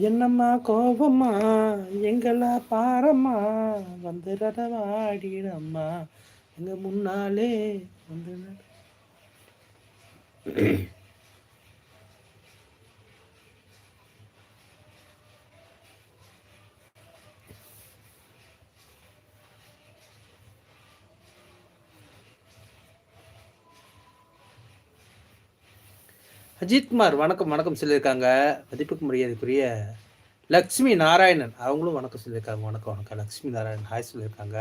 என்னம்மா கோபம்மா? எங்களா பாரம்மா? வந்து வாடிடம்மா. எங்க முன்னாலே வந்து அஜித்குமார் வணக்கம் வணக்கம் சொல்லியிருக்காங்க. மதிப்புக்கு மரியாதைக்குரிய லக்ஷ்மி நாராயணன். அவங்களும் வணக்கம் சொல்லியிருக்காங்க. வணக்கம் வணக்கம். லக்ஷ்மி நாராயணன் ஹாய் சொல்லியிருக்காங்க.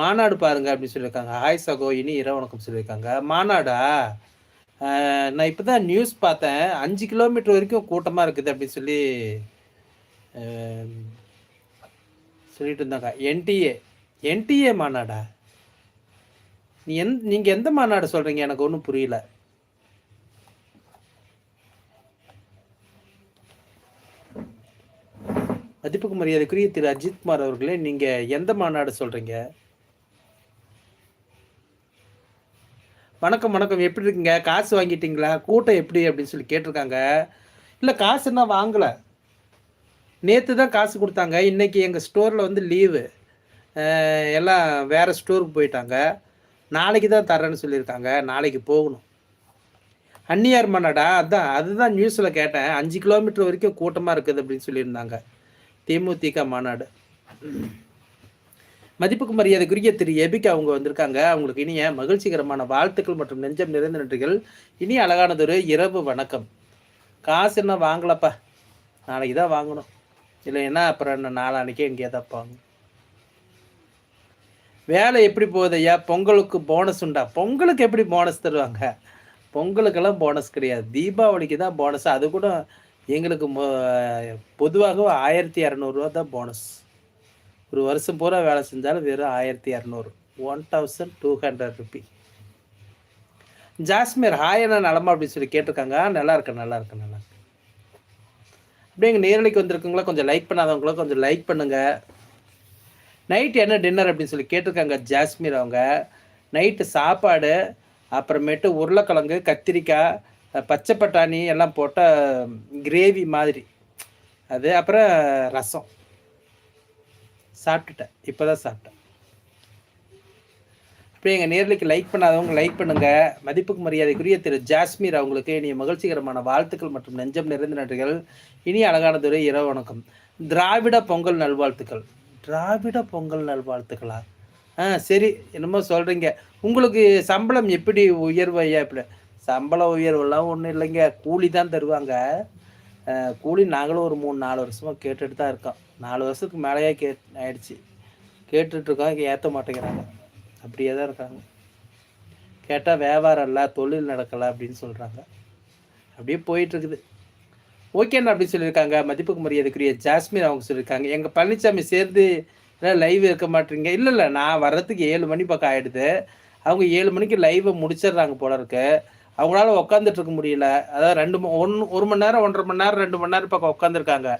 மாநாடு பாருங்க அப்படின்னு சொல்லியிருக்காங்க. ஹாய் சகோ இனி இரவு வணக்கம் சொல்லியிருக்காங்க. மாநாடா? நான் இப்போ தான் நியூஸ் பார்த்தேன். அஞ்சு கிலோமீட்டர் வரைக்கும் கூட்டமாக இருக்குது அப்படின்னு சொல்லி சொல்லிட்டு இருந்தாங்க. என்டிஏ என்டிஏ மாநாடா? நீ எந் நீங்கள் எந்த மாநாடு சொல்கிறீங்க எனக்கு ஒன்றும் புரியல. மதிப்புக்கு மரியாதைக்குரிய திரு அஜித்குமார் அவர்களே நீங்க எந்த மாநாடு சொல்றீங்க? வணக்கம் வணக்கம். எப்படி இருக்கீங்க? காசு வாங்கிட்டீங்களா? கூட்டம் எப்படி அப்படின்னு சொல்லி கேட்டிருக்காங்க. இல்லை காசு என்ன வாங்கலை. நேற்று தான் காசு கொடுத்தாங்க. இன்னைக்கு எங்கள் ஸ்டோரில் வந்து லீவு. எல்லாம் வேறு ஸ்டோருக்கு போயிட்டாங்க. நாளைக்கு தான் தரேன்னு சொல்லியிருக்காங்க. நாளைக்கு போகணும். அந்நியார் மாநாடா? அதான் அதுதான் நியூஸில் கேட்டேன். அஞ்சு கிலோமீட்டர் வரைக்கும் கூட்டமாக இருக்குது அப்படின்னு சொல்லியிருந்தாங்க. தேமுதிக மாநாடு. மதிப்புக்கு மரியாதைக்குரிய திரு. எபிக்கு அவங்க வந்திருக்காங்க. அவங்களுக்கு இனிய மகிழ்ச்சிகரமான வாழ்த்துக்கள் மற்றும் நெஞ்சம் நிறைந்த நன்றிகள். இனி அழகானதொரு இரவு வணக்கம். காசு என்ன வாங்கலப்பா? நாளைக்கு தான் வாங்கணும். இல்லைன்னா அப்புறம் என்ன? நாளானிக்கே தான் போகணும். வேலை எப்படி போகுது ஐயா? பொங்கலுக்கு போனஸ் உண்டா? பொங்கலுக்கு எப்படி போனஸ் தருவாங்க? பொங்கலுக்கெல்லாம் போனஸ் கிடையாது. தீபாவளிக்கு தான் போனஸ் அது கூட எங்களுக்கு பொதுவாக ஆயிரத்தி இரநூறுவா தான் போனஸ் ஒரு வருஷம் பூரா வேலை செஞ்சாலும் வெறும் ஆயிரத்தி இரநூறு one thousand two hundred rupee ஜாஸ்மீர் hi என்ன நலமா அப்படின்னு சொல்லி கேட்டிருக்காங்க. நல்லா இருக்கு நல்லா இருக்கு நல்லா இருக்கு. அப்படியே எங்கள் நேரலைக்கு வந்திருக்கீங்களா கொஞ்சம் லைக் பண்ணாதவங்களா கொஞ்சம் லைக் பண்ணுங்க. நைட் என்ன டின்னர் அப்படின்னு சொல்லி கேட்டிருக்காங்க ஜாஸ்மீர் அவங்க. நைட்டு சாப்பாடு அப்புறமேட்டு உருளைக்கிழங்கு கத்திரிக்காய் பச்சை பட்டாணி எல்லாம் போட்டால் கிரேவி மாதிரி. அது அப்புறம் ரசம். சாப்பிட்டுட்டேன். இப்போ தான் சாப்பிட்டேன். அப்படியே எங்கள் நேர்லைக்கு லைக் பண்ணாதவங்க லைக் பண்ணுங்கள் மதிப்புக்கு மரியாதைக்குரிய திரு ஜாஸ்மீர் அவங்களுக்கு இனிய மகிழ்ச்சிகரமான வாழ்த்துக்கள் மற்றும் நெஞ்சம் நிறைந்த நன்றிகள். இனி அழகானதுரை இரவு வணக்கம். திராவிட பொங்கல் நல்வாழ்த்துக்கள். திராவிட பொங்கல் நல்வாழ்த்துக்களா? ஆ சரி என்னமோ சொல்கிறீங்க உங்களுக்கு சம்பளம் எப்படி உயர்வையா இப்படி? சம்பள உயர்வெல்லாம் ஒன்றும் இல்லைங்க. கூலி தான் தருவாங்க. கூலி நாங்களும் ஒரு மூணு நாலு வருஷமாக கேட்டுட்டு தான் இருக்கோம். நாலு வருஷத்துக்கு மேலேயே கே ஆயிடுச்சு. கேட்டுட்ருக்கோம் ஏற்ற மாட்டேங்கிறாங்க. அப்படியே தான் இருக்காங்க. கேட்டால் வியாபாரம் இல்லை தொழில் நடக்கலை அப்படின்னு சொல்கிறாங்க அப்படியே போயிட்டுருக்குது ஓகேண்ணா அப்படின்னு சொல்லியிருக்காங்க. மதிப்புக்கு மரியாதைக்குரிய ஜாஸ்மின் அவங்க சொல்லியிருக்காங்க. எங்கள் பழனிசாமி சேர்ந்து லைவ் இருக்க மாட்டீங்க. இல்லை இல்லை நான் வர்றதுக்கு ஏழு மணி பக்கம் ஆகிடுது அவங்க ஏழு மணிக்கு லைவை முடிச்சிடுறாங்க போல இருக்கு. அவங்களால உட்காந்துட்டு இருக்க முடியல. அதாவது ரெண்டு ஒன் ஒன்று ஒரு மணி நேரம் ஒன்றரை மணி நேரம் ரெண்டு மணி நேரம் பக்கம் உட்காந்துருக்காங்க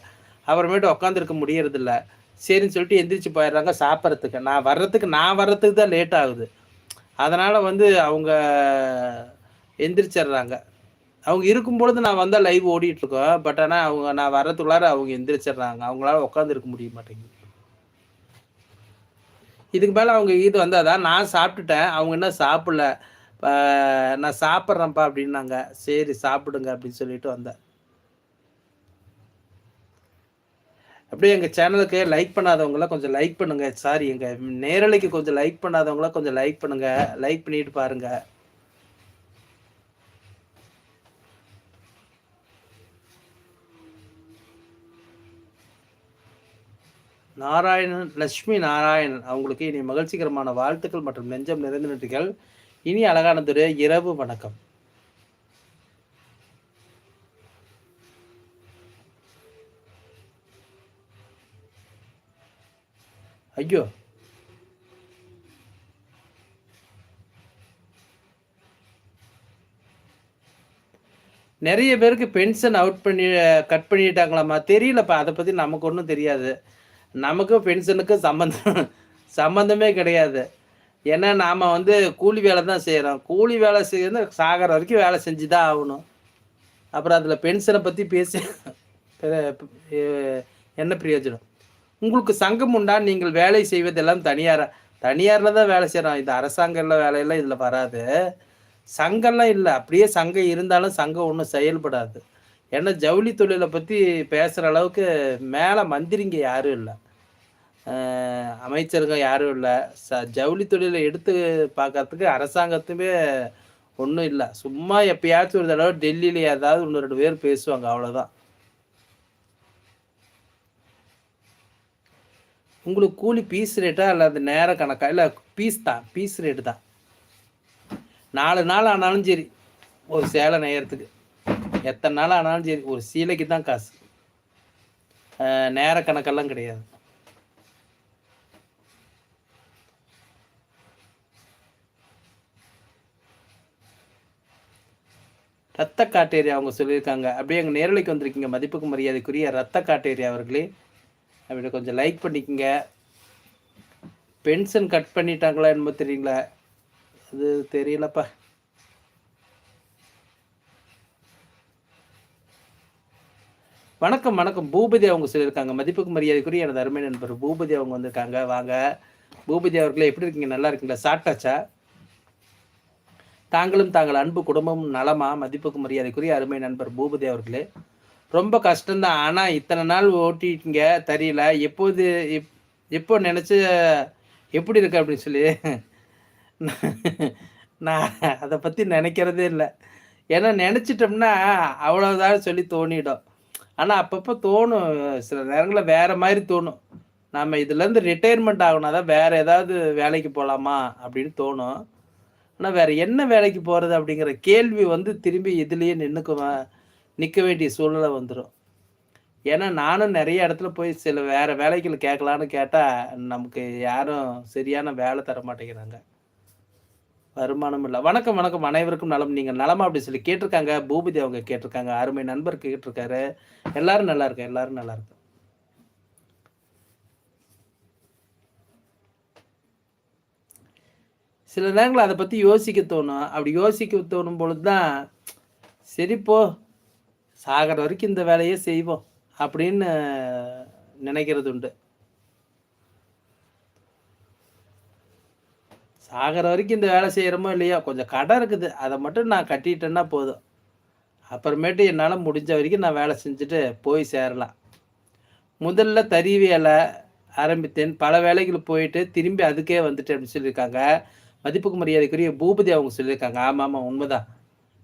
அப்புறமேட்டு உட்காந்துருக்க முடியறதில்ல. சரின்னு சொல்லிட்டு எந்திரிச்சு போயிடுறாங்க சாப்பிட்றதுக்கு. நான் வர்றதுக்கு நான் வர்றதுக்கு தான் லேட் ஆகுது. அதனால் வந்து அவங்க எந்திரிச்சிடுறாங்க. அவங்க இருக்கும் பொழுது நான் வந்தால் லைவ் ஓடிட்டுருக்கோம் பட் ஆனால் அவங்க நான் வர்றதுக்குள்ளார அவங்க எந்திரிச்சிடுறாங்க. அவங்களால உட்காந்துருக்க முடிய மாட்டேங்குது. இதுக்கு மேலே அவங்க இது வந்தாதான் நான் சாப்பிட்டுட்டேன். அவங்க என்ன சாப்பிடல. நான் சாப்பிட்றேன்ப்பா அப்படின்னாங்க. சரி சாப்பிடுங்க அப்படின்னு சொல்லிட்டு வந்தேன். அப்படியே எங்கள் சேனலுக்கு லைக் பண்ணாதவங்களாம் கொஞ்சம் லைக் பண்ணுங்க. சாரி எங்கள் நேரலைக்கு கொஞ்சம் லைக் பண்ணாதவங்களாம் கொஞ்சம் லைக் பண்ணுங்க. லைக் பண்ணிட்டு பாருங்க. நாராயணன் லட்சுமி நாராயணன் அவங்களுக்கு இனி மகிழ்ச்சிகரமான வாழ்த்துக்கள் மற்றும் நெஞ்சம் நிறைந்த நன்றிகள். இனி அழகானதுடைய இரவு வணக்கம். ஐயோ. நிறைய பேருக்கு பென்ஷன் அவுட் பண்ணி கட் பண்ணிட்டாங்களாமா? தெரியலப்பா. அதை பற்றி நமக்கு ஒன்றும் தெரியாது. நமக்கும் பென்ஷனுக்கும் சம்மந்தம் சம்மந்தமே கிடையாது. ஏன்னா நாம் வந்து கூலி வேலை தான் செய்கிறோம் கூலி வேலை செய்யறது சாகிற வரைக்கும் வேலை செஞ்சு தான் ஆகணும். அப்புறம் அதில் பென்ஷனை பற்றி பேசி என்ன பிரயோஜனம்? உங்களுக்கு சங்கம் உண்டா? நீங்கள் வேலை செய்வதெல்லாம் தனியாராக தனியாரில் தான் வேலை செய்கிறோம் இந்த அரசாங்கம்ல வேலையெல்லாம் இதில் வராது. சங்கம்லாம் இல்லை. அப்படியே சங்கம் இருந்தாலும் சங்கம் ஒன்றும் செயல்படாது. ஏன்னா ஜவுளி தொழிலை பற்றி பேசுகிற அளவுக்கு மேலே மந்திரிங்க யாரும் இல்லை. அமைச்சருங்க யாரும் இல்லை. ச ஜவுளி தொழிலை எடுத்து பார்க்கறதுக்கு அரசாங்கத்துமே ஒன்றும் இல்லை. சும்மா எப்பயாச்சும் ஒரு தடவை டெல்லியில் ஏதாவது ஒன்று ரெண்டு பேர் பேசுவாங்க. அவ்வளோதான் உங்களுக்கு கூலி பீஸ் ரேட்டா இல்லை அது நேர கணக்கா? இல்லை பீஸ் தான். பீஸ் ரேட்டு தான். நாலு நாள் ஆனாலும் சரி ஒரு சேலை நெய்யறதுக்கு. எத்தனை நாள் ஆனாலும் சரி ஒரு சீலைக்கு தான் காசு. நேர கணக்கெல்லாம் கிடையாது. ரத்த காட்டேரி அவங்க சொல்லியிருக்காங்க. அப்படியே எங்கள் நேரலைக்கு வந்திருக்கீங்க. மதிப்புக்கு மரியாதைக்குரிய ரத்த காட்டேரி அவர்களே. அப்படி கொஞ்சம் லைக் பண்ணிக்கங்க. பென்ஷன் கட் பண்ணிட்டாங்களா என்னமோ தெரியல. அது தெரியலப்பா. வணக்கம் வணக்கம். பூபதி அவங்க சொல்லியிருக்காங்க. மதிப்புக்கு மரியாதைக்குரிய எனது அருமை நண்பர் பூபதி அவங்க வந்திருக்காங்க. வாங்க. பூபதி அவர்களே எப்படி இருக்கீங்க? நல்லா இருக்கீங்களா? சாப்பிட்டாச்சா? தாங்களும் தாங்கள் அன்பு குடும்பம் நலமா மதிப்புக்கு மரியாதைக்குரிய அருமை நண்பர் பூபதி அவர்களே. ரொம்ப கஷ்டம்தான். ஆனால் இத்தனை நாள் ஓட்டிட்டீங்க தெரியல. எப்போது எப் எப்போ நினச்சி எப்படி இருக்கு அப்படின்னு சொல்லி. நான் அதை பற்றி நினைக்கிறதே இல்லை. ஏன்னா நினச்சிட்டோம்னா அவ்வளோதான் சொல்லி தோணிடும். ஆனால் அப்பப்போ தோணும். சில நேரங்களில் வேறு மாதிரி தோணும். நாம் இதுலேருந்து ரிட்டையர்மெண்ட் ஆகணும் தான் வேறு ஏதாவது வேலைக்கு போகலாமா அப்படின்னு தோணும். ஆனால் வேறு என்ன வேலைக்கு போகிறது அப்படிங்கிற கேள்வி வந்து திரும்பி இதுலேயே நின்றுக்குமா நிற்க வேண்டிய சூழ்நிலை வந்துடும் ஏன்னா நானும் நிறைய இடத்துல போய் சில வேறு வேலைகள் கேட்கலான்னு கேட்டால் நமக்கு யாரும் சரியான வேலை தர மாட்டேங்கிறாங்க. வருமானம் இல்லை. வணக்கம் வணக்கம். அனைவருக்கும் நலம். நீங்கள் நலமா அப்படி சொல்லி கேட்டிருக்காங்க. பூபதி அவங்க கேட்டிருக்காங்க. அருமை நண்பர் கேட்டிருக்காரு. எல்லாரும் நல்லா இருக்கு எல்லாரும் நல்லா இருக்கு சில நேரங்களில் அதை பற்றி யோசிக்க தோணும். அப்படி யோசிக்க தோணும் பொழுது தான் சரி போ சாகிற வரைக்கும் இந்த வேலையே செய்வோம் அப்படின்னு நினைக்கிறது உண்டு. சாகிற வரைக்கும் இந்த வேலை செய்கிறோமோ இல்லையோ கொஞ்சம் கடை இருக்குது. அதை மட்டும் நான் கட்டிட்டேன்னா போதும். அப்புறமேட்டு என்னால் முடிஞ்ச வரைக்கும் நான் வேலை செஞ்சுட்டு போய் சேரலாம். முதல்ல தறி வேலை ஆரம்பித்தேன். பல வேலைகள் போயிட்டு திரும்பி அதுக்கே வந்துட்டேன் அப்படின்னு சொல்லியிருக்காங்க. மதிப்புக்கு மரியாதைக்குரிய பூபதி அவங்க சொல்லியிருக்காங்க. ஆமாம் ஆமாம் உண்மைதான்.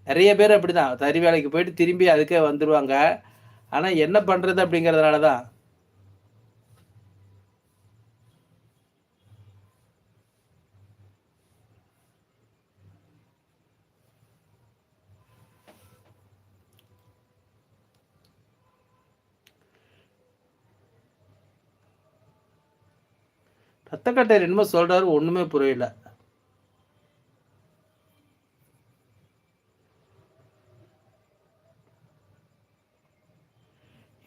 நிறைய பேர் அப்படி தான் தறி வேலைக்கு போயிட்டு திரும்பி அதுக்கே வந்துடுவாங்க ஆனால் என்ன பண்ணுறது அப்படிங்கிறதுனால தான் ரத்தக்கட்டையர் என்னமோ சொல்றாரு ஒண்ணுமே புரியல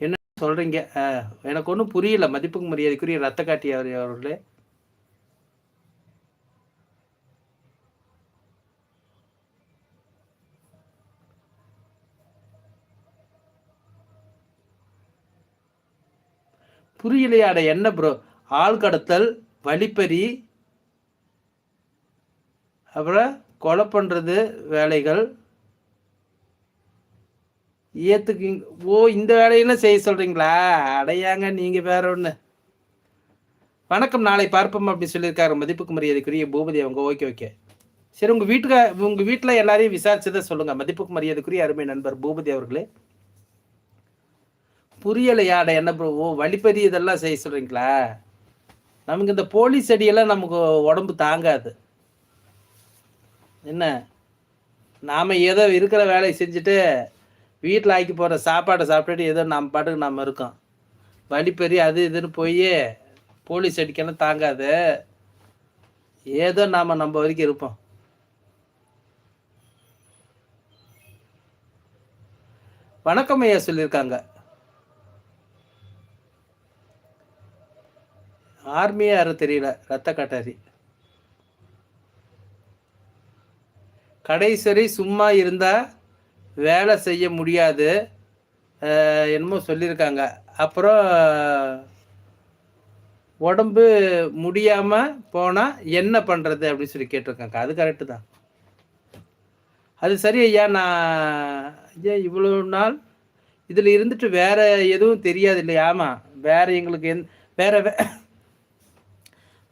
என்ன சொல்றீங்க. எனக்கு ஒன்றும் புரியல. மதிப்புக்கு மரியாதைக்குரிய ரத்த காட்டி அவர்களே புரியலையாட என்ன ப்ரோ ஆள் கடத்தல் வழிப்பறி அப்புறம் கொலை பண்ணுறது வேலைகள். ஏத்துக்கு ஓ இந்த வேலையெல்லாம் செய்ய சொல்றீங்களா? அடையாங்க நீங்க வேற ஒண்ணு. வணக்கம் நாளை பார்ப்போம் அப்படின்னு சொல்லியிருக்காரு. மதிப்புக்கு மரியாதைக்குரிய பூபதி அவங்க. Okay okay. சரி உங்க வீட்டுக்கு உங்க வீட்டுல எல்லாரையும் விசாரிச்சதை சொல்லுங்க. மதிப்புக்கு மரியாதைக்குரிய அருமை நண்பர் பூபதி அவர்களே. புரியலையாட என்ன ப்ரோ? ஓ வழிப்பறி இதெல்லாம் செய்ய சொல்றீங்களா? நமக்கு இந்த போலீஸ் அடியெல்லாம் நமக்கு உடம்பு தாங்காது. என்ன? நாம ஏதோ இருக்கிற வேலையை செஞ்சுட்டு வீட்டில் ஆக்கி போகிற சாப்பாடை சாப்பிட்டுட்டு ஏதோ நம்ம பாட்டுக்கு நம்ம இருக்கோம். வழிப்பறி அது இதுன்னு போய் போலீஸ் அடிக்கலாம் தாங்காது. ஏதோ நாம் நம்ம வரைக்கும் இருப்போம். வணக்கம் ஐயா சொல்லியிருக்காங்க. ஆர்மியா யாரும் தெரியல ரத்த கட்டாரி. கடைசரி சும்மா இருந்தா வேலை செய்ய முடியாது. என்னமோ சொல்லியிருக்காங்க. அப்புறம் உடம்பு முடியாமல் போனால் என்ன பண்ணுறது அப்படின்னு சொல்லி கேட்டிருக்காங்க. அது கரெக்டு தான். அது சரி ஐயா நான் ஐயா இவ்வளோ நாள் இதில் இருந்துட்டு வேற எதுவும் தெரியாது இல்லையா? ஆமாம் வேற எங்களுக்கு எந் வேற வே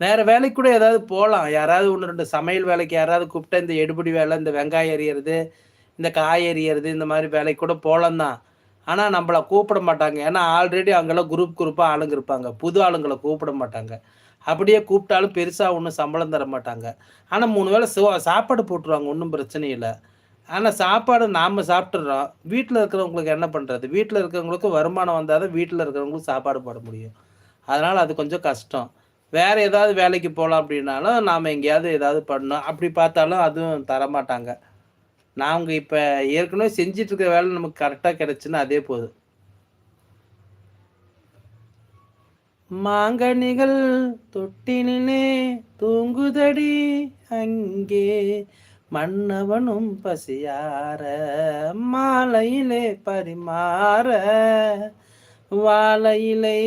வேற வேலைக்கு கூட ஏதாவது போகலாம் யாராவது ஒன்று ரெண்டு சமையல் வேலைக்கு யாராவது கூப்பிட்டா இந்த எடுபடி வேலை இந்த வெங்காயம் எறியறது இந்த காய் எறியறது இந்த மாதிரி வேலைக்கு கூட போகலாம் தான். ஆனால் நம்மளை கூப்பிட மாட்டாங்க. ஏன்னா ஆல்ரெடி அங்கெல்லாம் குரூப் குரூப்பாக ஆளுங்க இருப்பாங்க. புது ஆளுங்களை கூப்பிட மாட்டாங்க. அப்படியே கூப்பிட்டாலும் பெருசாக ஒன்றும் சம்பளம் தர மாட்டாங்க. ஆனால் மூணு வேளை சோ சாப்பாடு போட்டுருவாங்க. ஒன்றும் பிரச்சனை இல்லை. ஆனால் சாப்பாடு நாம் சாப்பிட்றோம் வீட்டில் இருக்கிறவங்களுக்கு என்ன பண்ணுறது வீட்டில் இருக்கிறவங்களுக்கு வருமானம் வந்தால் தான் வீட்டில் இருக்கிறவங்களுக்கு சாப்பாடு போட முடியும். அதனால் அது கொஞ்சம் கஷ்டம். வேறு ஏதாவது வேலைக்கு போகலாம் அப்படின்னாலும் நாம் எங்கேயாவது ஏதாவது பண்ணோம் அப்படி பார்த்தாலும் அதுவும் தரமாட்டாங்க. நாங்கள் இப்போ ஏற்கனவே செஞ்சிட்டு இருக்க வேலை நமக்கு கரெக்டாக கிடைச்சுன்னா அதே போதும் மாங்கனிகள் தொட்டினிலே தூங்குதடி அங்கே மன்னவனும் பசியார மாலையிலே பரிமாற வாழையிலை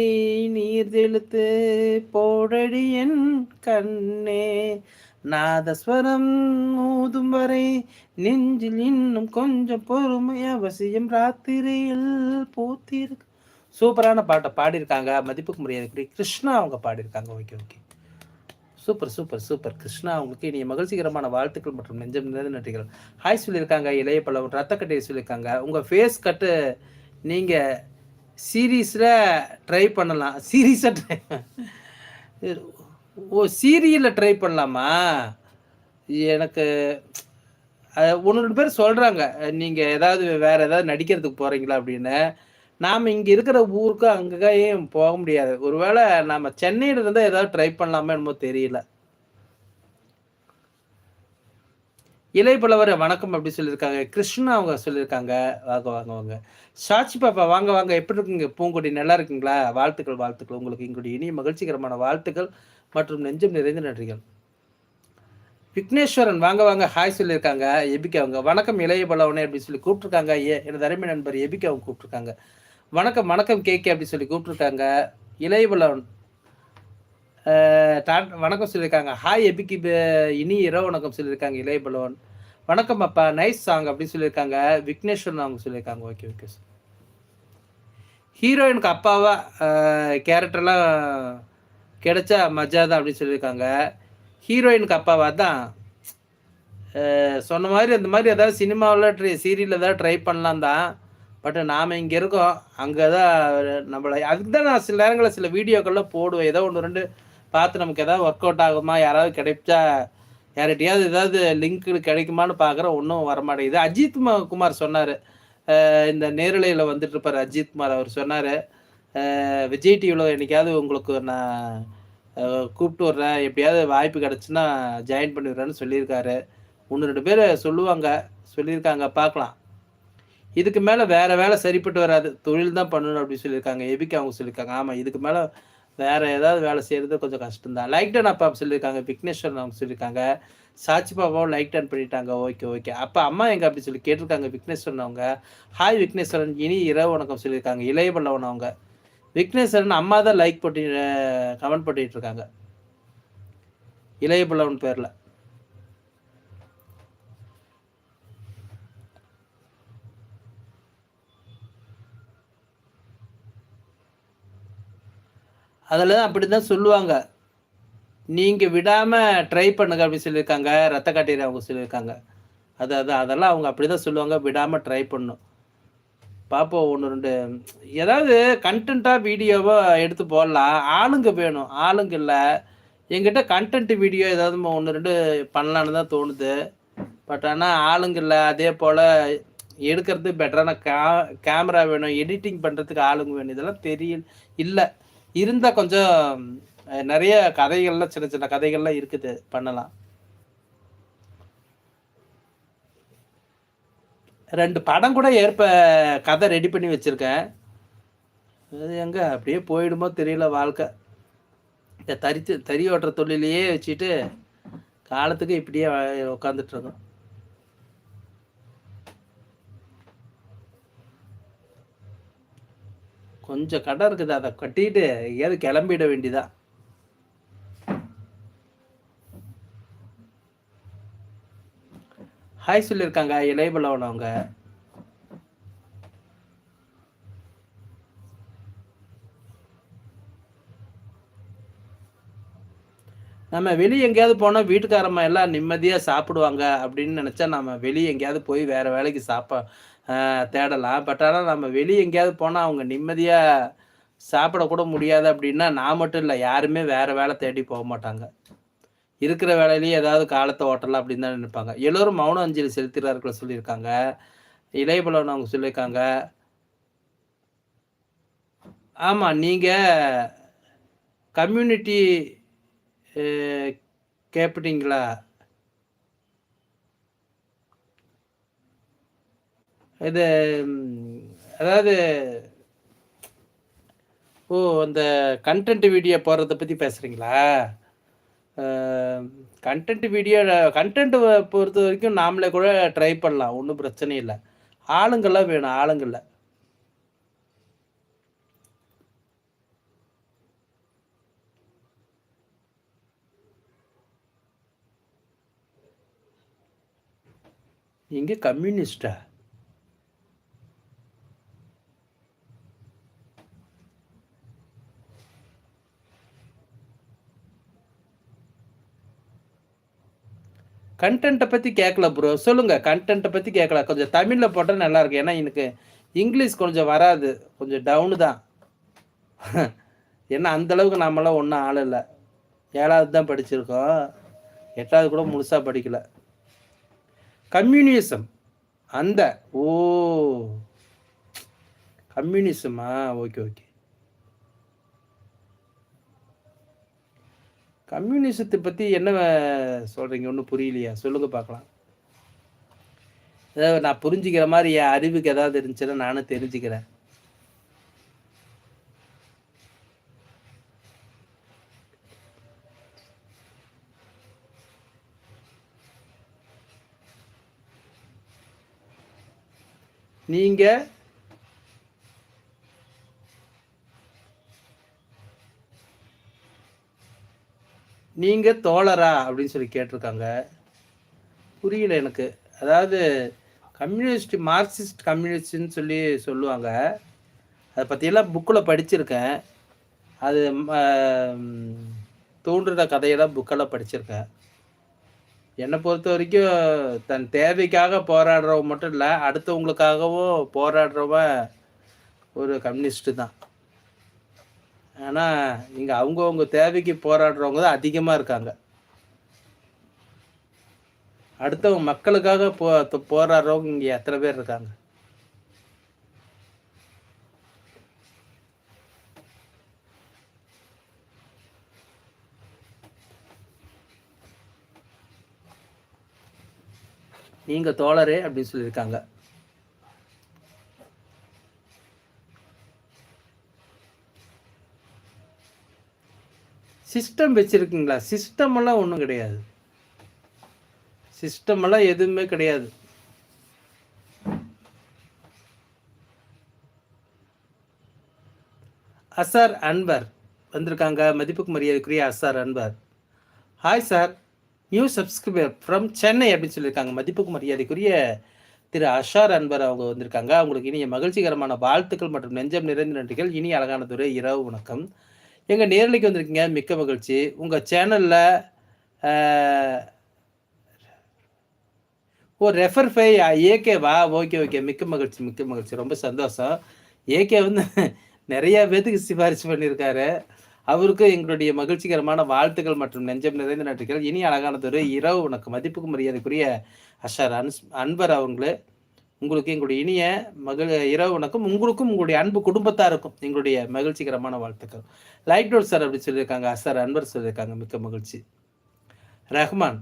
நீர் தெழுத்து போடடி என் கண்ணே நாதஸ்வரம் ஊதும் வரை நெஞ்சில் இன்னும் கொஞ்சம் பொறுமை அவசியம். ராத்திரியில் பூத்திருக்கு. சூப்பரான பாட்டை பாடியிருக்காங்க. மதிப்புக்கு மரியாதைக்குரிய கிருஷ்ணா அவங்க பாடியிருக்காங்க. Okay okay. Super super super. Krishna அவங்களுக்கு இனிய மகிழ்ச்சிகரமான வாழ்த்துக்கள் மற்றும் நெஞ்சம் நிறைந்த நன்றிகள். ஹாய் சொல்லியிருக்காங்க. இளைய பழம் ரத்தக்கட்டையை சொல்லியிருக்காங்க. உங்கள் ஃபேஸ் கட்டு நீங்கள் சீரீஸில் ட்ரை பண்ணலாம். சீரீஸாக ட்ரை ஓ சீரியலில் ட்ரை பண்ணலாமா? எனக்கு ஒன்று ரெண்டு பேர் சொல்கிறாங்க நீங்கள் ஏதாவது வேறு ஏதாவது நடிக்கிறதுக்கு போகிறீங்களா அப்படின்னு. நாம் இங்கே இருக்கிற ஊருக்கும் அங்கேயும் போக முடியாது? ஒருவேளை நம்ம சென்னையில் இருந்தால் ஏதாவது ட்ரை பண்ணலாமா என்னமோ தெரியல. இலைப்புலவர் வணக்கம் அப்படி சொல்லியிருக்காங்க. கிருஷ்ணா அவங்க சொல்லியிருக்காங்க. வாங்க வாங்க வாங்க. சாட்சி பாப்பா வாங்க வாங்க. எப்படி இருக்குங்க? பூங்கொடி நல்லா இருக்குங்களா? வாழ்த்துக்கள் வாழ்த்துக்கள். உங்களுக்கு இங்குடைய இனி மகிழ்ச்சிகரமான வாழ்த்துக்கள். மற்றும் நெஞ்சம் நிறைந்த நன்றிகள். விக்னேஸ்வரன் வாங்க வாங்க ஹாய் சொல்லியிருக்காங்க எபிகே அவங்க. வணக்கம் இளைய பலவனே அப்படின்னு சொல்லி கூப்பிட்ருக்காங்க ஏ எனது அருமை நண்பர் எபிகே அவங்க கூப்பிட்ருக்காங்க வணக்கம் வணக்கம் கேகே அப்படின்னு சொல்லி கூப்பிட்ருக்காங்க இளைய பலவன். டா- வணக்கம் சொல்லியிருக்காங்க. ஹாய் எபிக்கு இனி இரவு வணக்கம் சொல்லியிருக்காங்க இளைய பலவன். வணக்கம் அப்பா நைஸ் சாங் அப்படின்னு சொல்லியிருக்காங்க விக்னேஸ்வரன் அவங்க சொல்லியிருக்காங்க. ஓகே ஓகே சார் ஹீரோயினுக்கு அப்பாவா கேரக்டர்லாம் கிடைச்சா மஜா தான் அப்படின்னு சொல்லியிருக்காங்க. ஹீரோயினுக்கு அப்பாவா தான் சொன்ன மாதிரி அந்த மாதிரி ஏதாவது சினிமாவில் ட்ரை சீரியல் ஏதாவது ட்ரை பண்ணலாம் தான். பட் நாம் இங்கே இருக்கோம். அங்கே தான் நம்மளை அதுக்கு தான் நான் சில நேரங்களில் சில வீடியோக்கள்லாம் போடுவேன். ஏதோ ஒன்று ரெண்டு பார்த்து நமக்கு ஏதாவது ஒர்க் அவுட் ஆகுமா? யாராவது கிடைச்சா யார்கிட்டயாவது ஏதாவது லிங்க் கிடைக்குமான்னு பார்க்குறேன் ஒன்றும் வரமாட்டேங்குது. அஜித் குமார் சொன்னார். இந்த நேரலையில் வந்துட்டு இருப்பார் அஜித் குமார். அவர் சொன்னார். விஜய் டிவியில் என்னைக்காவது உங்களுக்கு நான் கூப்பிட்டு வர்றேன். எப்படியாவது வாய்ப்பு கிடச்சுன்னா ஜாயின் பண்ணிடுறேன்னு சொல்லியிருக்காரு. ஒன்று ரெண்டு பேர் சொல்லுவாங்க. சொல்லியிருக்காங்க. பார்க்கலாம். இதுக்கு மேலே வேறு வேலை சரிப்பட்டு வராது. தொழில் தான் பண்ணணும் அப்படின்னு சொல்லியிருக்காங்க. எபிக்கு அவங்க சொல்லியிருக்காங்க. ஆமாம் இதுக்கு மேலே வேறு ஏதாவது வேலை செய்கிறது கொஞ்சம் கஷ்டம்தான். லைக் டன் அப்பா சொல்லியிருக்காங்க. விக்னேஸ்வரன் அவங்க சொல்லியிருக்காங்க. சாட்சி பாபாவும் லைக் டன் பண்ணிட்டாங்க. Okay okay. அப்போ அம்மா எங்கே அப்படி சொல்லி கேட்டிருக்காங்க. விக்னேஸ்வரன் அவங்க. ஹாய் விக்னேஸ்வரன். இனி இரவு வணக்கம் சொல்லியிருக்காங்க. இளைய பல்லவன் அவங்க. விக்னேஸ்வரன் அம்மா தான் லைக் போட்டு கமெண்ட் பண்ணிட்டு இருக்காங்க இளைய பிள்ளவன் பேரில். அதில் தான் அப்படி தான் சொல்லுவாங்க. நீங்கள் விடாமல் ட்ரை பண்ணுங்க அப்படின்னு சொல்லியிருக்காங்க. ரத்த காட்டீர் அவங்க சொல்லியிருக்காங்க. அது அது அதெல்லாம் அவங்க அப்படி தான் சொல்லுவாங்க. விடாமல் ட்ரை பண்ணும். பார்ப்போம் ஒன்று ரெண்டு. ஏதாவது கண்டென்ட்டாக வீடியோவோ எடுத்து போடலாம். ஆளுங்க வேணும். ஆளுங்க இல்லை. எங்கிட்ட கண்டென்ட் வீடியோ ஏதாவது ஒன்று ரெண்டு பண்ணலான்னு தான் தோணுது. பட் ஆனால் ஆளுங்க இல்லை. அதே போல் எடுக்கிறது பெட்டரான கே கேமரா வேணும். எடிட்டிங் பண்ணுறதுக்கு ஆளுங்க வேணும். இதெல்லாம் தெரிய இல்லை. இருந்தால் கொஞ்சம் நிறைய கதைகள்லாம் சின்ன சின்ன கதைகள்லாம் இருக்குது. பண்ணலாம். ரெண்டு படம் கூட ஏற்ப கதை ரெடி பண்ணி வச்சுருக்கேன். அது எங்கே? அப்படியே போயிடுமோ தெரியல வாழ்க்கை. இந்த தறி தறி ஓட்டுற தொழிலையே வச்சுட்டு காலத்துக்கு இப்படியே உட்காந்துட்ருக்கோம் கொஞ்சம் கடை இருக்குது. அதை கட்டிட்டு எங்கேயாவது கிளம்பிட வேண்டியதா ஹாய் சொல்லியிருக்காங்க இளையபலவன் அவங்க நம்ம வெளியே எங்கேயாவது போனால் வீட்டுக்காரம்மா எல்லாம் நிம்மதியாக சாப்பிடுவாங்க அப்படின்னு நினச்சா நம்ம வெளியே எங்கேயாவது போய் வேறு வேலைக்கு சாப்பா தேடலாம். பட் ஆனால் நம்ம வெளியே எங்கேயாவது போனால் அவங்க நிம்மதியாக சாப்பிடக்கூட முடியாது அப்படின்னா நான் மட்டும் இல்லை யாருமே வேறு வேலை தேடி போக மாட்டாங்க. இருக்கிற வேலையிலேயே ஏதாவது காலத்தை ஓட்டலாம் அப்படின்னு தான் நினைப்பாங்க. எல்லோரும் மௌன அஞ்சலி செலுத்துகிறார்கள் சொல்லியிருக்காங்க. இளையபலன் அவங்க சொல்லியிருக்காங்க. ஆமாம் நீங்கள் கம்யூனிட்டி கேப்பிட்டீங்களா? இது அதாவது ஓ அந்த கண்டென்ட் வீடியோ போடுறத பற்றி பேசுகிறீங்களா கண்டென்ட் வீடியோ கண்டென்ட் பொறுத்த வரைக்கும் நாமளே கூட ட்ரை பண்ணலாம். ஒன்றும் பிரச்சனை இல்லை. ஆளுங்கள்லாம் வேணும் ஆளுங்களில். நீங்கள் கம்யூனிஸ்டா கண்டென்ட்டை பற்றி கேட்கல ப்ரோ சொல்லுங்கள் கண்டென்ட்டை பற்றி கேட்கல கொஞ்சம் தமிழில் போட்டால் நல்லாயிருக்கு ஏன்னா எனக்கு இங்கிலீஷ் கொஞ்சம் வராது. கொஞ்சம் டவுனு தான். ஏன்னா அந்தளவுக்கு நம்மளாம் ஒன்றும் ஆள் இல்லை ஏழாவது தான் படிச்சிருக்கோம். எட்டாவது கூட முழுசாக படிக்கலை. கம்யூனிசம் அந்த ஓ. கம்யூனிசமா ஓகே ஓகே. கம்யூனிசத்தை பற்றி என்ன சொல்கிறீங்க ஒன்றும் புரியலையா. சொல்லுங்க பார்க்கலாம். ஏதாவது நான் புரிஞ்சுக்கிற மாதிரி என் அறிவுக்கு ஏதாவது இருந்துச்சுன்னா நானும் தெரிஞ்சுக்கிறேன். நீங்கள் நீங்கள் தோழரா அப்படின்னு சொல்லி கேட்டிருக்காங்க. புரியல எனக்கு. அதாவது கம்யூனிஸ்ட் மார்க்சிஸ்ட் கம்யூனிஸ்ட்னு சொல்லி சொல்லுவாங்க. அதை பற்றியெல்லாம் புக்கில் படிச்சிருக்கேன். அது தோன்றுற கதையெல்லாம் புக்கெல்லாம் படிச்சிருக்கேன். என்னை பொறுத்த வரைக்கும் தன் தேவைக்காக போராடுறவன் மட்டும் இல்லை அடுத்தவங்களுக்காகவும் போராடுறவன் ஒரு கம்யூனிஸ்ட்டு தான். ஆனால் இங்கே அவங்கவுங்க தேவைக்கு போராடுறவங்க தான் அதிகமாக இருக்காங்க. அடுத்தவங்க மக்களுக்காக போ போராடுறவங்க இங்கே எத்தனை பேர் இருக்காங்க? நீங்கள் தோழரே அப்படின்னு சொல்லியிருக்காங்க. சிஸ்டம் வச்சுருக்கீங்களா? சிஸ்டமெல்லாம் ஒன்றும் கிடையாது. சிஸ்டமெல்லாம் எதுவுமே கிடையாது. அசார் அன்பர் வந்திருக்காங்க. மதிப்புக்கு மரியாதைக்குரிய அசார் அன்பர் hi sir new subscriber from Chennai அப்படின்னு சொல்லியிருக்காங்க. மதிப்புக்கு மரியாதைக்குரிய திரு அஷார் அன்பர் அவங்க வந்திருக்காங்க. அவங்களுக்கு இனிய மகிழ்ச்சிகரமான வாழ்த்துக்கள் மற்றும் நெஞ்சம் நிறைந்த நன்றிகள். இனி அழகானதுரை இரவு வணக்கம். எங்கள் நேரலைக்கு வந்திருக்கீங்க மிக்க மகிழ்ச்சி. உங்கள் சேனலில் ஓ ரெஃபர் ஃபை ஏகேவா ஓகே ஓகே. மிக்க மகிழ்ச்சி மிக்க மகிழ்ச்சி. ரொம்ப சந்தோஷம். ஏகே வந்து நிறைய பேத்துக்கு சிபாரிசு பண்ணியிருக்காரு அவருக்கு எங்களுடைய மகிழ்ச்சிகரமான வாழ்த்துக்கள் மற்றும் நெஞ்சம் நிறைந்த நன்றிகள். இனி அழகானதொரு இரவு உனக்கு மதிப்புக்கு மரியாதைக்குரிய அஷர் அன்ஸ் அன்பர் அவங்களே உங்களுக்கு எங்களுடைய இனிய மகிழ் இரவு வணக்கம். உங்களுக்கும் உங்களுடைய அன்பு குடும்பத்தாருக்கும் எங்களுடைய மகிழ்ச்சிகரமான வாழ்த்துக்கள். லைட் டோர் சார் அப்படி சொல்லியிருக்காங்க. அசர் அன்பர் சொல்லியிருக்காங்க. மிக்க மகிழ்ச்சி. ரஹ்மான்.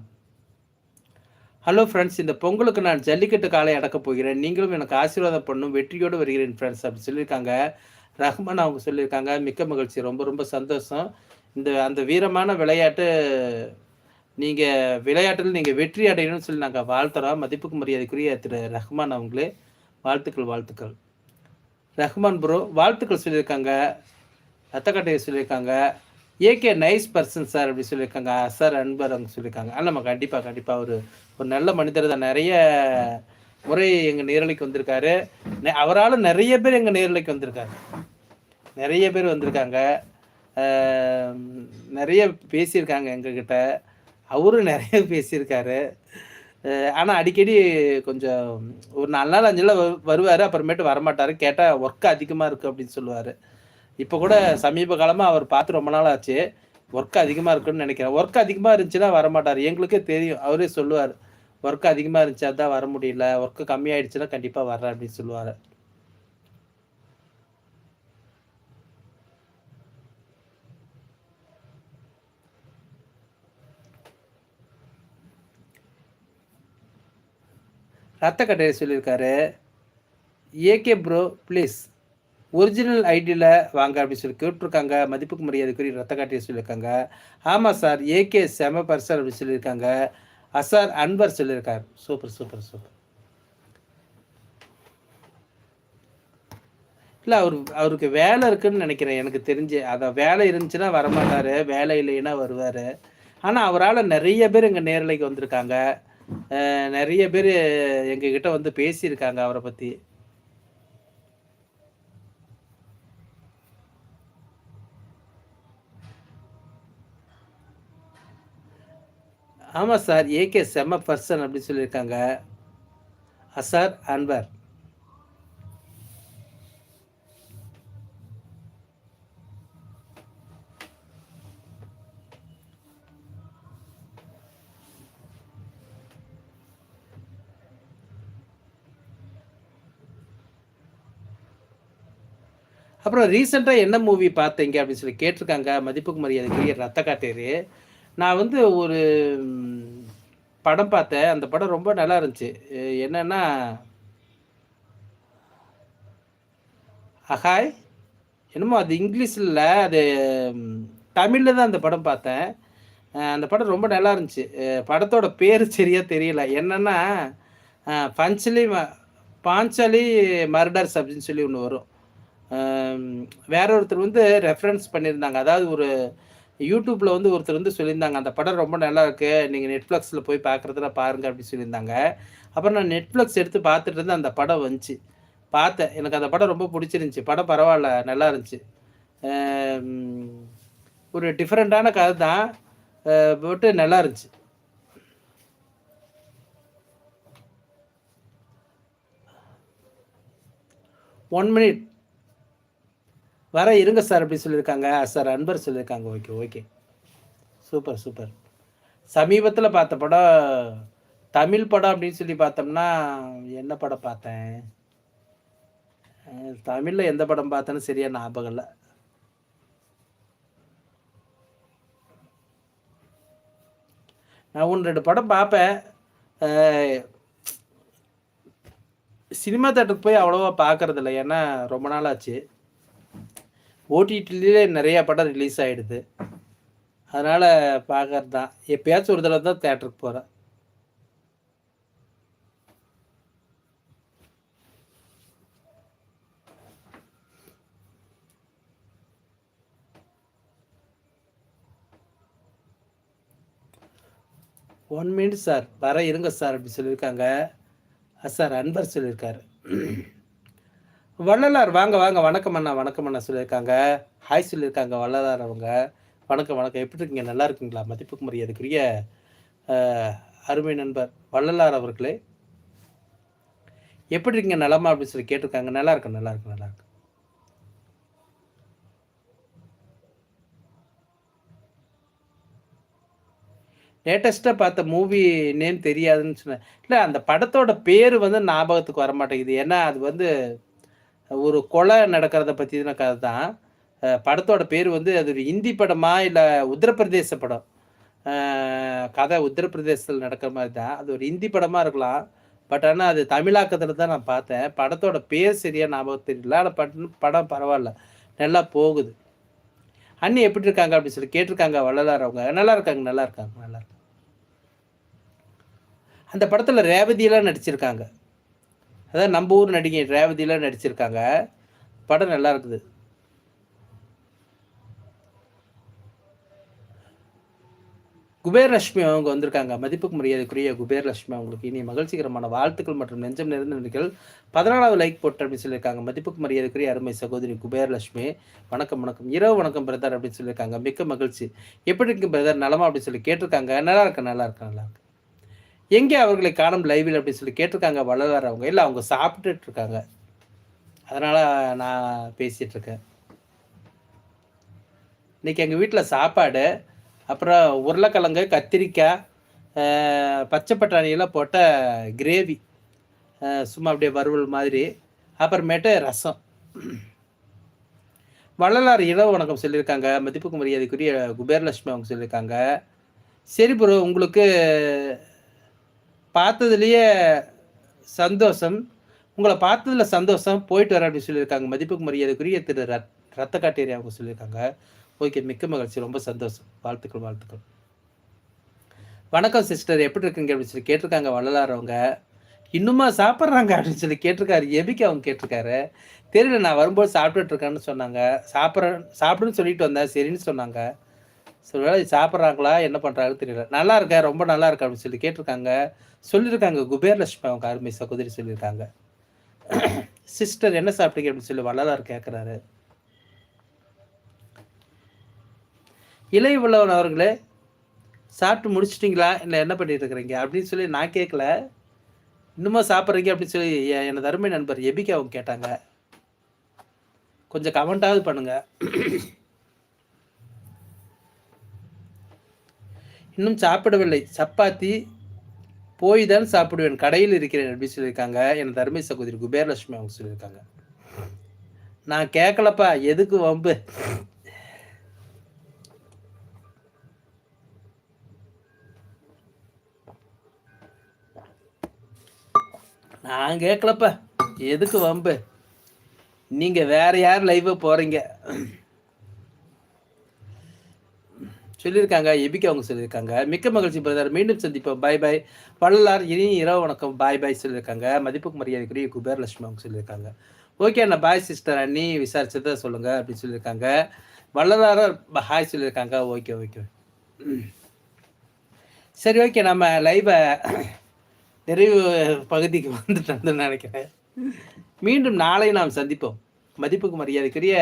ஹலோ ஃப்ரெண்ட்ஸ் இந்த பொங்கலுக்கு நான் ஜல்லிக்கட்டு காலை அடக்கப் போகிறேன். நீங்களும் எனக்கு ஆசீர்வாதம் பண்ணும் வெற்றியோடு வருகிறேன் ஃப்ரெண்ட்ஸ் அப்படி சொல்லியிருக்காங்க. ரஹ்மான் அவங்க சொல்லியிருக்காங்க. மிக்க மகிழ்ச்சி. ரொம்ப ரொம்ப சந்தோஷம். இந்த அந்த வீரமான விளையாட்டு நீங்கள் விளையாட்டில் நீங்கள் வெற்றி அடையணும்னு சொல்லி நாங்கள் வாழ்த்துறோம். மதிப்புக்கு மரியாதைக்குரிய திரு ரஹ்மான் அவங்களே. வாழ்த்துக்கள் வாழ்த்துக்கள். ரஹ்மான் ப்ரோ வாழ்த்துக்கள் சொல்லியிருக்காங்க. ரத்தக்கட்டையை சொல்லியிருக்காங்க. ஏகே நைஸ் பர்சன் சார் அப்படி சொல்லியிருக்காங்க. சார் அன்பர் அவங்க சொல்லியிருக்காங்க. ஆமாம் கண்டிப்பாக கண்டிப்பாக ஒரு ஒரு நல்ல மனிதர் தான். நிறைய முறை எங்கள் நேரலைக்கு வந்திருக்காரு. அவரால் நிறைய பேர் எங்கள் நேரலைக்கு வந்திருக்காரு நிறைய பேர் வந்திருக்காங்க. நிறைய பேசியிருக்காங்க எங்ககிட்ட. அவரும் நிறைய பேசியிருக்காரு. ஆனால் அடிக்கடி கொஞ்சம் ஒரு நாலு நாள் அஞ்சு நாள் வருவார் அப்புறமேட்டு வரமாட்டார். கேட்டால் ஒர்க் அதிகமாக இருக்குது அப்படின்னு சொல்லுவார். இப்போ கூட சமீப காலமாக அவர் பார்த்து ரொம்ப நாள் ஆச்சு. ஒர்க் அதிகமாக இருக்குன்னு நினைக்கிறேன். ஒர்க் அதிகமாக இருந்துச்சுன்னா வரமாட்டார். எங்களுக்கே தெரியும். அவரே சொல்லுவார். ஒர்க் அதிகமாக இருந்துச்சு அதான் வர முடியல. ஒர்க்கு கம்மியாயிடுச்சுன்னா கண்டிப்பாக வர்றேன் அப்படின்னு சொல்லுவார். ரத்த கட்டையை சொல்லியிருக்காரு ஏகே ப்ரோ ப்ளீஸ் ஒரிஜினல் ஐடியில் வாங்க அப்படின்னு சொல்லி கேட்டிருக்காங்க. மதிப்புக்கு மரியாதைக்குரிய ரத்த கட்டையை சொல்லியிருக்காங்க. ஆமாம் சார் ஏகே செம பர்சர் அப்படின்னு சொல்லியிருக்காங்க. அசார் அன்பர் சொல்லியிருக்கார். சூப்பர் சூப்பர் சூப்பர் இல்லை அவர் அவருக்கு வேலை இருக்குன்னு நினைக்கிறேன். எனக்கு தெரிஞ்சு. அதை வேலை இருந்துச்சுன்னா வரமாட்டார். வேலை இல்லைன்னா வருவார். ஆனால் அவரால் நிறைய பேர் இங்கே நேரலைக்கு வந்திருக்காங்க. நிறைய பேர் எங்ககிட்ட வந்து பேசியிருக்காங்க அவரை பற்றி ஆமாம் சார் ஏகே செம்ம பர்சன் அப்படின்னு சொல்லியிருக்காங்க. அசார் அன்பர் அப்புறம் ரீசெண்டாக என்ன மூவி பார்த்தீங்க அப்படின்னு சொல்லி கேட்டிருக்காங்க. மதிப்புக்கு மரியாதைக்குரிய ரத்த காட்டேரு. நான் வந்து ஒரு படம் பார்த்தேன். அந்த படம் ரொம்ப நல்லா இருந்துச்சு. என்னன்னா அஹாய் என்னமோ அது இங்கிலீஷில் அது தமிழில் தான் அந்த படம் பார்த்தேன். அந்த படம் ரொம்ப நல்லா இருந்துச்சு. படத்தோட பேர் சரியாக தெரியல. என்னென்னா பஞ்சலி பாஞ்சலி மர்டர்ஸ் அப்படின்னு சொல்லி ஒன்று வரும். வேற ஒருத்தர் வந்து ரெஃபரன்ஸ் பண்ணியிருந்தாங்க. அதாவது ஒரு யூடியூப்பில் வந்து ஒருத்தர் வந்து சொல்லியிருந்தாங்க அந்த படம் ரொம்ப நல்லா இருக்குது நீங்கள் நெட்ஃப்ளக்ஸில் போய் பார்க்குறதுல பாருங்கள் அப்படின்னு சொல்லியிருந்தாங்க. அப்புறம் நான் நெட்ஃப்ளக்ஸ் எடுத்து பார்த்துட்டு இருந்து அந்த படம் வந்துச்சு. பார்த்தேன். எனக்கு அந்த படம் ரொம்ப பிடிச்சிருந்துச்சி. படம் பரவாயில்ல நல்லா இருந்துச்சு. ஒரு டிஃப்ரெண்ட்டான கதை தான். பட்டு நல்லா இருந்துச்சு. ஒன் மினிட் வர இருங்க சார் அப்படி சொல்லியிருக்காங்க. சார் அன்பர் சொல்லியிருக்காங்க. ஓகே ஓகே சூப்பர் சூப்பர் சமீபத்தில் பார்த்த படம் தமிழ் படம் அப்படின்னு சொல்லி பார்த்தோம்னா என்ன படம் பார்த்தேன்? தமிழில் எந்த படம் பார்த்தேன்னு சரியாக ஞாபகம் இல்லை. நான் ஒன்று ரெண்டு படம் பார்ப்பேன். சினிமா தேட்டருக்கு போய் அவ்வளோவா பார்க்கறதில்ல. ஏன்னா ரொம்ப நாள் ஆச்சு. ஓடிடிலே நிறைய படம் ரிலீஸ் ஆகிடுது அதனால் பார்க்கறது தான் எப்பயாச்சும் ஒரு தடவை தான் தேட்டருக்கு போகிறேன் ஒன் மினிட் சார் வர இருங்க சார் அப்படி சொல்லியிருக்காங்க. சார் அன்பர் சொல்லியிருக்காரு. வள்ளலார் வாங்க வாங்க. வணக்கம் அண்ணா வணக்கம் அண்ணா சொல்லியிருக்காங்க. ஹாய் சொல்லியிருக்காங்க வள்ளலார் அவங்க. வணக்கம் வணக்கம். எப்படி இருக்கீங்க? நல்லா இருக்குங்களா? மதிப்புக்கு மரியாதைக்குரிய அருமை நண்பர் வள்ளலார் அவர்களே. எப்படி இருக்கீங்க? நலமா அப்படின்னு சொல்லி கேட்டிருக்காங்க. நல்லா இருக்கு நல்லா இருக்கு நல்லா இருக்கு லேட்டஸ்ட்டாக பார்த்த மூவி நேம் தெரியாதுன்னு சொன்னேன். இல்லை அந்த படத்தோட பேர் வந்து ஞாபகத்துக்கு வர மாட்டேங்குது ஏன்னா அது வந்து ஒரு கொலை நடக்கிறத பற்றின கதை தான். படத்தோட பேர் வந்து அது ஒரு இந்தி படமா இல்லை உத்தரப்பிரதேச படம்? கதை உத்தரப்பிரதேசத்தில் நடக்கிற மாதிரி தான். அது ஒரு இந்தி படமாக இருக்கலாம். பட் ஆனால் அது தமிழாக்கத்தில் தான் நான் பார்த்தேன். படத்தோட பேர் சரியாக ஞாபகம் தெரியல. ஆனால் பட் படம் பரவாயில்ல. நல்லா போகுது. அண்ணி எப்படி இருக்காங்க அப்படின்னு சொல்லி கேட்டிருக்காங்க வள்ளலார் அவங்க. நல்லா இருக்காங்க நல்லா இருக்காங்க நல்லா இருக்காங்க. அந்த படத்தில் ரேவதியெல்லாம் நடிச்சிருக்காங்க. அதாவது நம்ம ஊர் நடிகை ரேவதியெலாம் நடிச்சிருக்காங்க. படம் நல்லா இருக்குது. குபேரலட்சுமி அவங்க வந்திருக்காங்க. மதிப்புக்கு மரியாதைக்குரிய குபேரலட்சுமி அவங்களுக்கு இனி மகிழ்ச்சிகரமான வாழ்த்துக்கள் மற்றும் நெஞ்சம் நிறைந்த நன்றிகள். பதினாலாவது லைக் போட்டு அப்படின்னு சொல்லியிருக்காங்க. மதிப்புக்கு மரியாதைக்குரிய அருமை சகோதரி குபேரலட்சுமி. வணக்கம் வணக்கம். இரவு வணக்கம் பிரதர் அப்படின்னு சொல்லியிருக்காங்க. மிக்க மகிழ்ச்சி. எப்படி இருக்கு பிரதர் நலமா அப்படின்னு சொல்லி கேட்டிருக்காங்க. நல்லா இருக்கு நல்லா இருக்கு நல்லா இருக்கு எங்கே அவர்களை காணும் லைவில் அப்படின்னு சொல்லி கேட்டிருக்காங்க வள்ளலார் அவங்க இல்லை அவங்க சாப்பிட்டுட்டு இருக்காங்க. அதனால் நான் பேசிகிட்டு இருக்கேன். இன்றைக்கி எங்கள் வீட்டில் சாப்பாடு அப்புறம் உருளைக்கிழங்கு கத்திரிக்காய் பச்சை பட்டாணியெல்லாம் போட்ட கிரேவி சும்மா அப்படியே வறுவல் மாதிரி அப்புறமேட்டு ரசம். வள்ளலார் இரவு வணக்கம் சொல்லியிருக்காங்க. மதிப்புக்கு மரியாதைக்குரிய குபேரலட்சுமி அவங்க சொல்லியிருக்காங்க. சரி ப்ரோ உங்களுக்கு பார்த்ததுலேயே சந்தோஷம். உங்களை பார்த்ததில் சந்தோஷம். போயிட்டு வர அப்படின்னு சொல்லியிருக்காங்க. மதிப்புக்கு மரியாதைக்குரிய திரு ரத் ரத்த காட்டேரி அவங்க சொல்லியிருக்காங்க. ஓகே மிக்க மகிழ்ச்சி. ரொம்ப சந்தோஷம். வாழ்த்துக்கள் வாழ்த்துக்கள். வணக்கம் சிஸ்டர். எப்படி இருக்குங்க அப்படின்னு சொல்லி கேட்டிருக்காங்க வள்ளலாரவங்க இன்னுமா சாப்பிட்றாங்க அப்படின்னு சொல்லி கேட்டிருக்காரு. எபிக்கு அவங்க கேட்டிருக்காரு. தெரியல நான் வரும்போது சாப்பிட்டுட்டு இருக்கேன்னு சொன்னாங்க. சாப்பிட்ற சாப்பிடுன்னு சொல்லிட்டு வந்தேன். சரின்னு சொன்னாங்க. சில வேளை சாப்பிட்றாங்களா? என்ன பண்ணுறாங்கன்னு தெரியல. நல்லா இருக்கா ரொம்ப நல்லா இருக்கா அப்படின்னு சொல்லி கேட்டிருக்காங்க. சொல்லியிருக்காங்க குபேரலட்சுமி அவங்க அருமை சகோதரி சொல்லியிருக்காங்க. சிஸ்டர் என்ன சாப்பிட்டீங்க அப்படின்னு சொல்லி வள்ளலார் கேட்குறாரு. இலை உள்ளவன் அவர்களே சாப்பிட்டு முடிச்சிட்டிங்களா? இல்லை என்ன பண்ணிட்டு இருக்கிறீங்க அப்படின்னு சொல்லி நான் கேட்கல. இன்னுமா சாப்பிட்றீங்க அப்படின்னு சொல்லி எனது அருமை நண்பர் எபிக்கு அவங்க கேட்டாங்க. கொஞ்சம் கமெண்டாவது பண்ணுங்கள் இன்னும் சாப்பிடவில்லை. சப்பாத்தி போய் தான் சாப்பிடுவேன். கடையில் இருக்கிறேன் அப்படின்னு சொல்லியிருக்காங்க. என் தர்மை சகோதரி குபேரலட்சுமி அவங்க சொல்லியிருக்காங்க. நான் கேட்கலப்பா. எதுக்கு வம்பு? நான் கேட்கலப்பா. எதுக்கு வம்பு? நீங்கள் வேற யார் லைவை போகிறீங்க சொல்லியிருக்காங்க எபிக்கு அவங்க சொல்லியிருக்காங்க. மிக்க மகிழ்ச்சி பிரதர். மீண்டும் சந்திப்போம். பாய் பாய் வள்ளலார் இனி இரவு வணக்கம். பாய் பாய் சொல்லியிருக்காங்க. மதிப்புக்கு மரியாதைக்குரிய குபேரலட்சுமி அவங்க சொல்லியிருக்காங்க. ஓகே அண்ணா பாய் சிஸ்டர் அண்ணி. விசாரிச்சதை சொல்லுங்கள் அப்படின்னு சொல்லியிருக்காங்க. வள்ளலார ஹாய் சொல்லியிருக்காங்க. ஓகே ஓகே சரி ஓகே நம்ம லைவை நிறைவு பகுதிக்கு வந்துட்டு நினைக்கிறேன். மீண்டும் நாளை நாம் சந்திப்போம். மதிப்புக்கு மரியாதைக்குரிய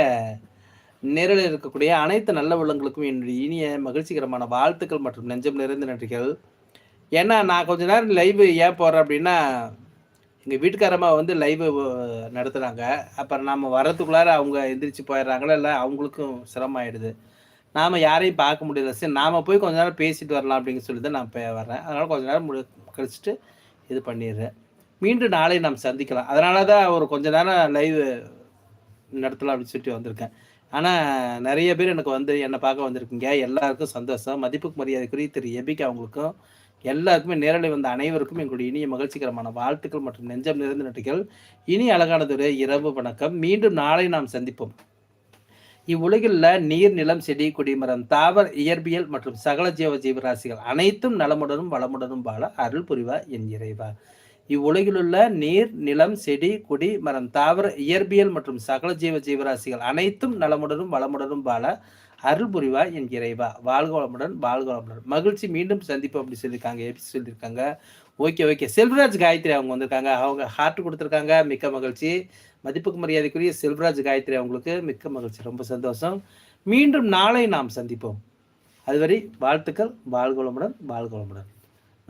நேரில் இருக்கக்கூடிய அனைத்து நல்ல உள்ளங்களுக்கும் என்னுடைய இனிய மகிழ்ச்சிகரமான வாழ்த்துக்கள் மற்றும் நெஞ்சம் நிறைந்த நன்றிகள். ஏன்னா நான் கொஞ்ச நேரம் லைவ் ஏன் போகிறேன் அப்படின்னா எங்கள் வீட்டுக்காரம்மா வந்து லைவ் நடத்துகிறாங்க அப்புறம் நாம் வர்றதுக்குள்ளார அவங்க எந்திரிச்சு போயிடுறாங்களோ இல்லை அவங்களுக்கும் சிரமம் ஆயிடுது நாம் யாரையும் பார்க்க முடியல. சரி நாம் போய் கொஞ்ச நேரம் பேசிட்டு வரலாம் அப்படின்னு சொல்லி தான் நான் இப்போ வர்றேன். அதனால் கொஞ்ச நேரம் முடி கழிச்சிட்டு இது பண்ணிடுறேன். மீண்டும் நாளை நாம் சந்திக்கலாம். அதனால தான் ஒரு கொஞ்ச நேரம் லைவ் நடத்தலாம் அப்படின்னு சொல்லிட்டு வந்திருக்கேன். ஆனால் நிறைய பேர் எனக்கு வந்து என்னை பார்க்க வந்திருக்கீங்க. எல்லாருக்கும் சந்தோஷம். மதிப்புக்கு மரியாதைக்குரிய திரு எபிக்கு அவங்களுக்கும் எல்லாருக்குமே நேரலை வந்த அனைவருக்கும் எங்களுடைய இனிய மகிழ்ச்சிகரமான வாழ்த்துக்கள் மற்றும் நெஞ்சம் நிறைந்த நட்டுகள் இனி அழகானதொரு இரவு வணக்கம். மீண்டும் நாளை நாம் சந்திப்போம். இவ்வுலகில் நீர் நிலம் செடி குடிமரம் தாவர இயற்பியல் மற்றும் சகல ஜீவ ஜீவராசிகள் அனைத்தும் நலமுடனும் வளமுடனும் வாழ அருள் புரிவா என் இறைவா. இவ்வுலகிலுள்ள நீர் நிலம் செடி கொடி மரம் தாவர இயற்பியல் மற்றும் சகல ஜீவ ஜீவராசிகள் அனைத்தும் நலமுடனும் வளமுடனும் வாழ அருள் புரிவா என் இறைவா. வாழ்க வளமுடன் வாழ்க வளமுடன். மகிழ்ச்சி மீண்டும் சந்திப்போம் அப்படி சொல்லியிருக்காங்க எப்படி சொல்லியிருக்காங்க. Okay okay. செல்வராஜ் காயத்ரி அவங்க வந்திருக்காங்க. அவங்க ஹார்ட் கொடுத்துருக்காங்க. மிக்க மகிழ்ச்சி. மதிப்புக்கு மரியாதைக்குரிய செல்வராஜ் காயத்ரி அவங்களுக்கு மிக்க மகிழ்ச்சி. ரொம்ப சந்தோஷம். மீண்டும் நாளை நாம் சந்திப்போம். அதுவரை வாழ்த்துக்கள். வாழ்கோளமுடன் வாழ்கோளமுடன்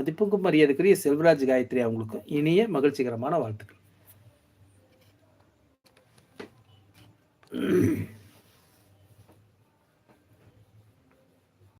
மதிப்புக்கும் மரியாதைக்குரிய செல்வராஜ் காயத்ரி அவங்களுக்கும் இனிய மகிழ்ச்சிகரமான வாழ்த்துக்கள்.